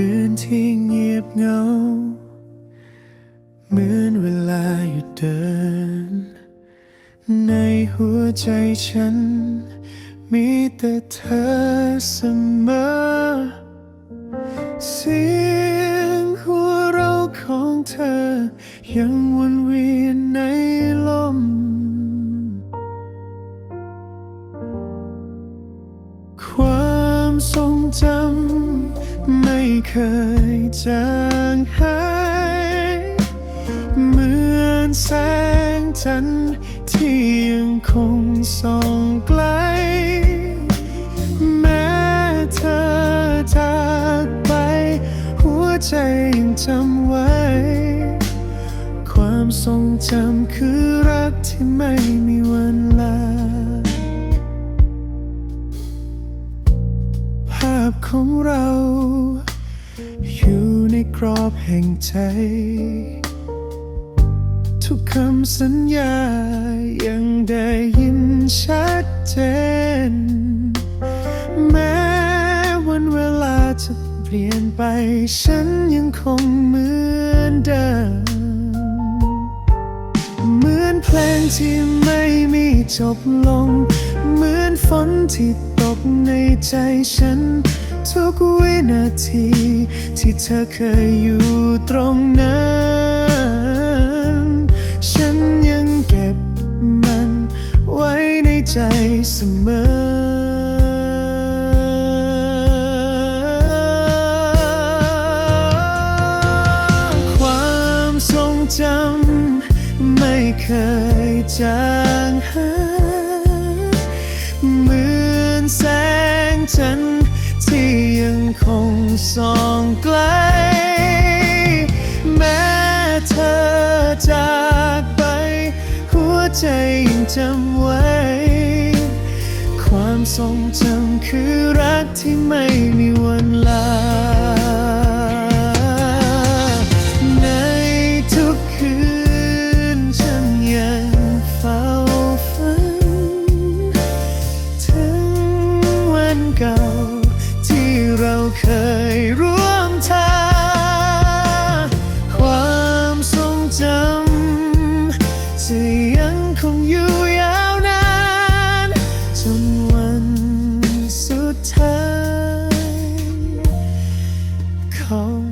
คืนที่เงียบเงา เหมือนเวลาหยุดเดิน ในหัวใจฉัน มีแต่เธอเสมอ เสียงหัวเราะของเธอยัง เคยจางหายเหมือนแสงจันทร์ที่ยังคงส่องไกล แม้เธอจากไป หัวใจยังจำไว้ ความทรงจำคือรักที่ไม่มีวันลาภาพของเรา อยู่ในกรอบแห่งใจ ทุกคำสัญญายังได้ยินชัดเจน แม้วันเวลาจะเปลี่ยนไป ฉันยังคงเหมือนเดิมเหมือนเพลงที่ไม่มีจบลง เหมือนฝนที่ตกในใจฉัน ทุกวินาที ที่เธอเคยอยู่ตรงนั้น ฉันยังเก็บมันไว้ในใจเสมอความทรงจำไม่เคยจางหายเหมือนแสงจันทร์ คงส่องไกล แม้เธอจากไป หัวใจยังจำไว้ ความทรงจำคือรักที่ไม่มี เราเคยร่วมทางความทรงจำจะยังคงอยู่ยาวนานจนวันสุดท้ายของฉัน